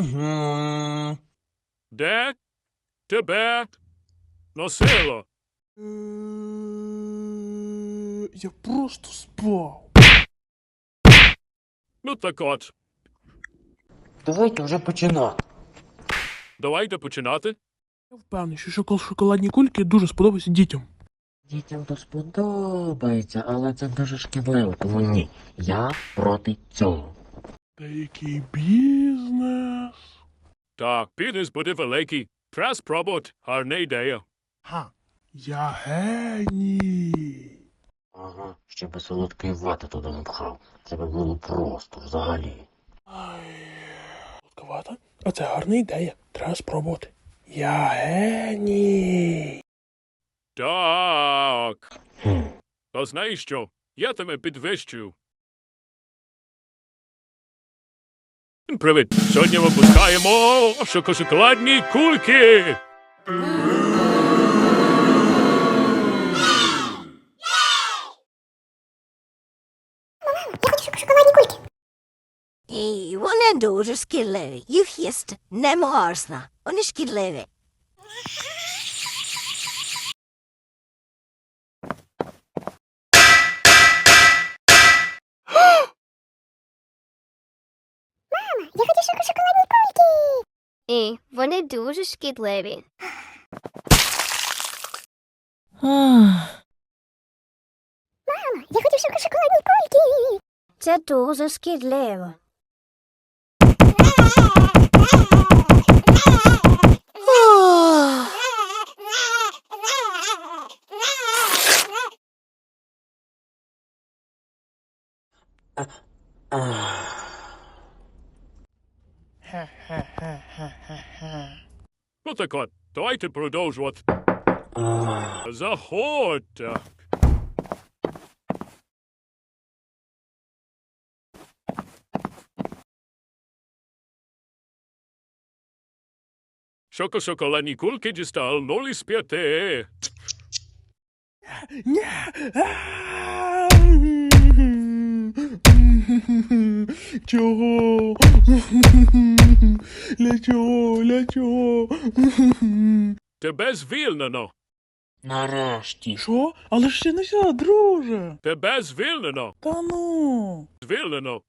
Угу. Де тебе носило? Е, Я просто спав. Ну так от, Давайте вже починати. давайте починати. Я впевнений, що шокол- шоколадні кульки дуже сподобаються дітям. Дітям то сподобається, але це дуже шкідливо, тому ні. Я проти цього. Та який бізнес. Так, бізнес буде великий. Треба спробувати. Гарна ідея. Ха. Я геній. Ага, ще би солодкої вати туди не пхав. Це би було просто взагалі. Ай, Сладковата? А це гарна ідея. Треба спробувати. Я геній. Так. Хм. А знаєш що? Я тебе підвищую. Привіт! Сьогодні випускаємо шокошоколадні кульки. І вони дуже шкідливі. Їх їсти не можна. Вони шкідливі. Я хочу шоко шоколадні кульки. І вони дуже шкідливі. Мама, я хочу шоко шоколадні кульки. Це дуже шкідливо. Ну так от, давайте продовжувати. Ах, Заходьте. Шоко-шоколадні кульки дістали 0 із 5. Чого? Для чого? Для чого? Тебе звільнено. Нарешті. Що? Але ж ще не все, друже. Тебе звільнено. Та ну. Звільнено.